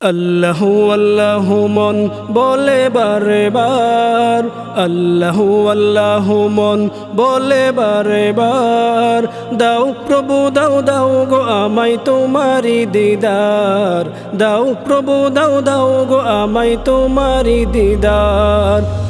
আল্লাহ আল্লাহ মন বলে বারে বার আল্লাহ আল্লাহ মন বলে বারে বার দাও প্রভু, দাও দাও গো আমায় তোমারি দিদার। দাও প্রভু, দাও দাও গো আমায় তোমারি দিদার।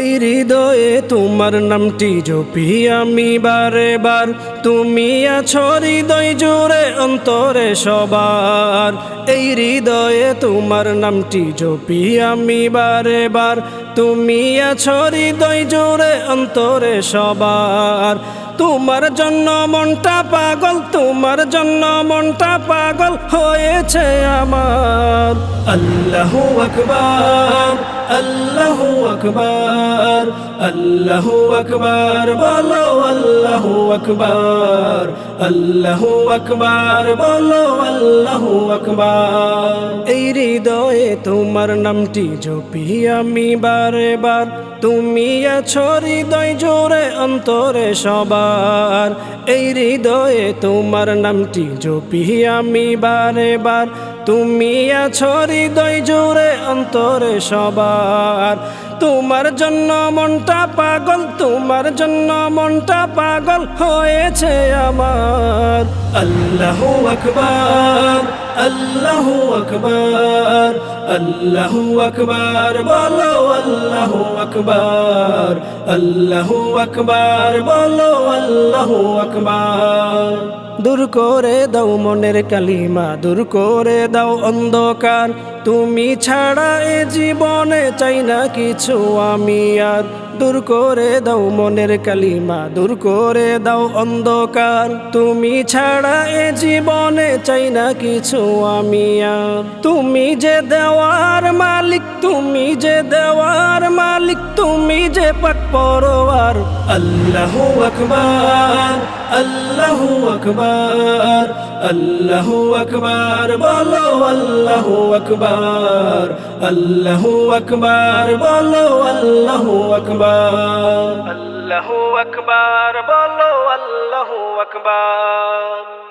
এই হৃদয়ে তোমার নামটি জপি আমি বারে বার তুমি আছো হৃদয় জুড়ে অন্তরে সবার। এই হৃদয়ে তোমার নামটি জপি আমি বারে বার তুমি আছো হৃদয় জুড়ে অন্তরে সবার। তোমার জন্য মনটা পাগল, তোমার জন্য মনটা পাগল হয়েছে আমার। আল্লাহ আকবার আল্লাহ আকবার আল্লাহ আকবার, বলো আল্লাহ আকবার। আল্লাহ আকবার, বলো আল্লাহু আকবার। এই হৃদয়ে তোমার নামটি জপি আমি বারে বার তুমি আছো হৃদয় জোরে অন্তরে সবার। এই হৃদয়ে তোমার নামটি জপি আমি বারে বার তুমি আছো হৃদয় জোরে অন্তরে সবার। তোমার জন্য মনটা পাগল, তোমার জন্য মনটা পাগল হয়েছে আমার। আল্লাহ আকবার আল্লাহ আকবার আল্লাহ আকবার, বলো আল্লাহ আকবার আল্লাহ আকবার, বলো আল্লাহ আকবার। দূর করে দাও মনের কালিমা, দূর করে দাও অন্ধকার। তুমি ছাড়া এ জীবনে চাই না কিছু আমি আর। দূর করে দাও মনের কালিমা, দূর করে দাও অন্ধকার। তুমি ছাড়া এ জীবনে চাই না কিছু আমি আর। তুমি যে দেওয়ার মালিক তুমি যে দেওয়ার মালিক, তুমি যে পাক পরোয়ার। আল্লাহ আকবার আল্লাহ আকবার আল্লাহ আকবার, বলো আল্লাহ আকবার আল্লাহ আকবার, বলো আল্লাহ আকবার। আল্লাহ আকবার, বলো আল্লাহ আকবার।